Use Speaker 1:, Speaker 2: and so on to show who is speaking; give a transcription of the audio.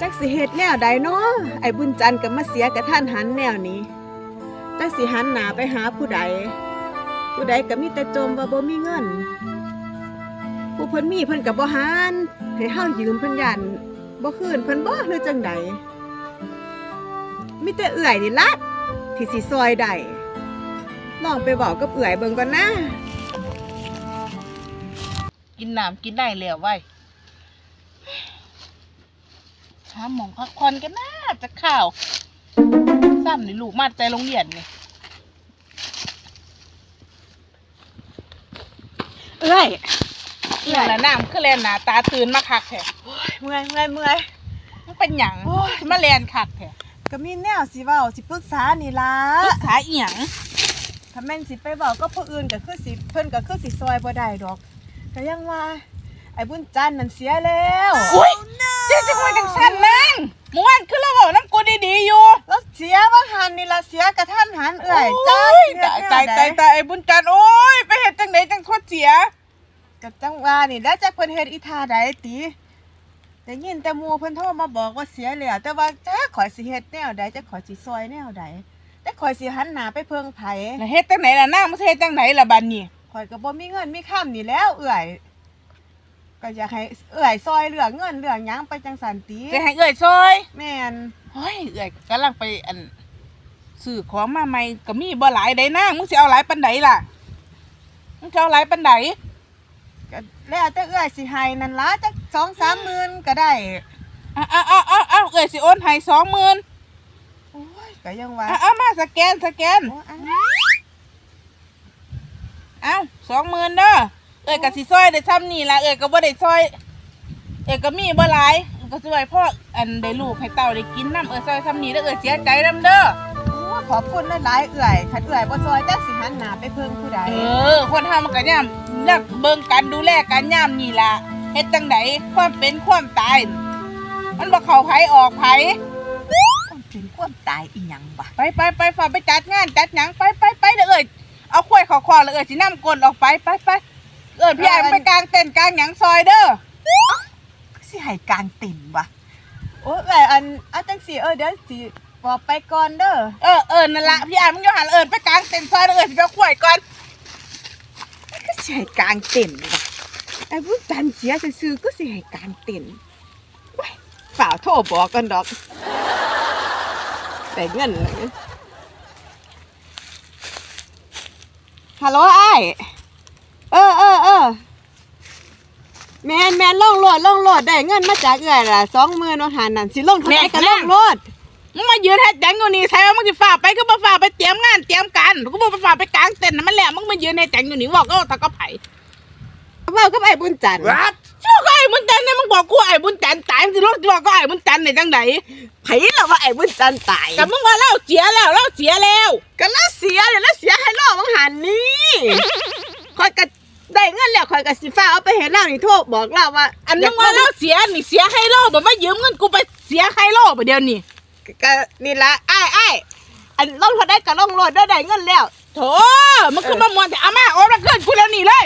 Speaker 1: จักสิเฮ็ดแนวใดเนาะไอ้บุญจันทร์ก็มาเสียกระท่านหันแนวนี้จักสิหันหน้าไปหาผู้ใด ผู้ใดก็มีแต่จมว่าบ่มีเงิน ผู้เพิ่นมีเพิ่นก็บ่หันให้เฮายืมเพิ่นยันบ่คืนเพิ่นบ่หรือจังใดมีแต่เอื่อยนี่ละที่สิซอยได้ลองไปบอกกับเอื่อยเบิ่งก่อนนะ
Speaker 2: กินน้ำกินได้แล้วไว้ย หาหมองพักผ่อนกันนะจะข้าวซ้ำนี่ลูกมาแต่โรงเรียนไง
Speaker 1: เอื่อย
Speaker 2: เอี่ยละน้ำคือแลนหนาตาตื่นมาคักแท้
Speaker 1: เมื่อยเมื่อยเมื่อย
Speaker 2: มันเป็นหยัง
Speaker 1: โอ้ย
Speaker 2: มาแลนคักแท้
Speaker 1: ก็มีแนวสิเว้าสิปรึกษานี่ล่ะ
Speaker 2: ปรึกษาอีหยัง
Speaker 1: ถ้าแม่นสิไปเว้าก็ผู้อื่นก็คือสิเพิ่นก็คือสิซอยบ่ได้ดอกก็ยังว่าไอ้บุญจันทร์นั่นเสียแล้ว
Speaker 2: อุ้ยเจ๊จะคุยกันสั้นนังเมื่อวานคือเราบอกน้ำกูดีๆอยู่
Speaker 1: แล้วเสียว่าหันนี่ล่ะเสียกระทันหันเอื่อย
Speaker 2: โจ้าอ้ยตายตายตายตายไอ้บุญจันทร์โอ้ยไปเห็นจังไหนจังโคตรเสีย
Speaker 1: กับจังว่านี่ได้จากเพิ่นเฮ็ดอีท่าใดติได้ยินแต่หมู่เพิ่นโทรมาบอกว่าเสียแล้วแต่ว่าจ้าข่อยสิเฮ็ดแนวใดจะข่อยสิซอยแนวใดแต่ข่อยสิหันหน้าไปเพิ่งไผ
Speaker 2: แล้วเฮ็ดจังไหนล่ะนางมันสิเฮ็ดจังไหนล่ะบัดนี้
Speaker 1: ข่อยก็บ่มีเงินมีค่ำนี่แล้วเอื่อย ก็อยากให้เอื่อยซอยเหลือเงินเหลือหยังไปจังสันติ
Speaker 2: จะให้เอ้ยซอย
Speaker 1: แม่น
Speaker 2: เฮ้ยเอ้ยกำลังไปอันซื้อของมาใหม่ก็มีบ่หลายได้นางมึงสิเอาหลายปานใดล่ะมึงจะเอาหลายปานใด
Speaker 1: ก็แล้วแต่เอื่อยสิให้นั่นล่ะจัก2-3หมื่นก็ได้
Speaker 2: อ้าวอ้าวอ้าวอ้าวอ้าวเอ้ยสิโอนให้20,000
Speaker 1: โอ้ยก็ยังว่า
Speaker 2: อ้าวเอามาสแกนสแกน
Speaker 1: โอ้อัน
Speaker 2: เอาสองหมื่นเด้อ เอ้ยกับสิซอยได้ซ้ำนี่ละเอ้ยก็บ่ได้ซอย เอ้ยก็มีบ่หลายก็สิไว้พ่ออันได้ลูกให้เต่าได้กินน้ำเอ้ยซอยซ้ำนี่แล้วเอ้ยเสียใจน้ำเด้อ
Speaker 1: โอ้ขอบคุณหลายๆเอื่อยคันเอื่อยบ่ซอยจักสิหันหน้าไปเพิ่งผู้ใด
Speaker 2: เออ คนทำมันก็ย่ำนักเบิ่งกันดูแลกันย่ำนี่ล่ะเฮ็ดจังไดความเป็นความตาย มันบ่เข้าไผออกไผ
Speaker 1: ความเป็นความตายอีหยังวะ
Speaker 2: ไปไปไปฝ่าไปจัดงานจัดหยังไปไปไปเด้อเอ้ยเอาข้วยเขอคอแล้วเอ้ยสินำกลนออกไปไปไป เอ้ยพี่ไอ้ไปกลางเต็นท์กลางหยังซอยเด้อ
Speaker 1: ก็สิให้กลางติ่มวะโอ้เอื่อยอันเอาจังสิเออเดี๋ยวสิบอกไปก่อนเด้อ
Speaker 2: เออเออนั่นละพี่ไอ้มึงอยู่หันเอิญไปกลางเต็นท์ซอยแล้วเอิญสิไปเอาข้วยก่อน
Speaker 1: ก็สิให้กลางติ่มวะไอ้ผู้จันเสียซื่อๆก็สิให้กลางติ่มว้ายฝ่าวโทรบอกกันดอกแต่เงินเลยฮัลโหลไอ้าย เออเออเออแมนแมนล่องโลดล่องโลดได้เงินมาจากเอื่อยล่ะสองหมื่นว่าหานั่นสิลงเท่าไหร่ก็ล่องโลด
Speaker 2: มึงมายืนให้แดงอยู่นี่ใช่ว่ามึงจะฝ่าไปก็มาฝ่าไปเตรียมงานเตรียมการกูบอกไปฝ่าไปกลางเต็นท์น่ะมันแหละมึงมายืนให้แดงอยู่นี่บอกก็ตะก็ไผ่
Speaker 1: เว้ากับไอ้บุญจันทร์
Speaker 3: What?
Speaker 2: ชื่อก็ไอ้บุญจันทร์เนี่ยมึงบอกกูไอ้บุญจันทร์ตายมึงจะรู้บอกก็ไอ้บุญจันทร์ในจังไหน
Speaker 1: ไผล่ะว่าไอ้บุญจันทร์ตาย
Speaker 2: กับมึงว่าเล่าเสียแล้วเล่าเสียแล้ว
Speaker 1: ก็แล้วเสียเดี๋ยวแล้วเสียให้ล่อบังหันนี่คอยก็ ได้เงินแล้วคอยก็สิฟ้าเอาไปเห็นเล่านี่โทรบอกเล่าว่า
Speaker 2: อันมึงว่าเล่าเสียนี่เสียให้โลบอกมายืมเงินกูไปเสียให้โลไปเดียวนี่
Speaker 1: ก็นี่ละไอ้ไอ้ายอันล่องเขาได้ก็ล่องโลดได้ได้เงินแล้ว
Speaker 2: โถมึงคือมามวนแต่อามาโอ้มาเกินกูแล้วนี่เลย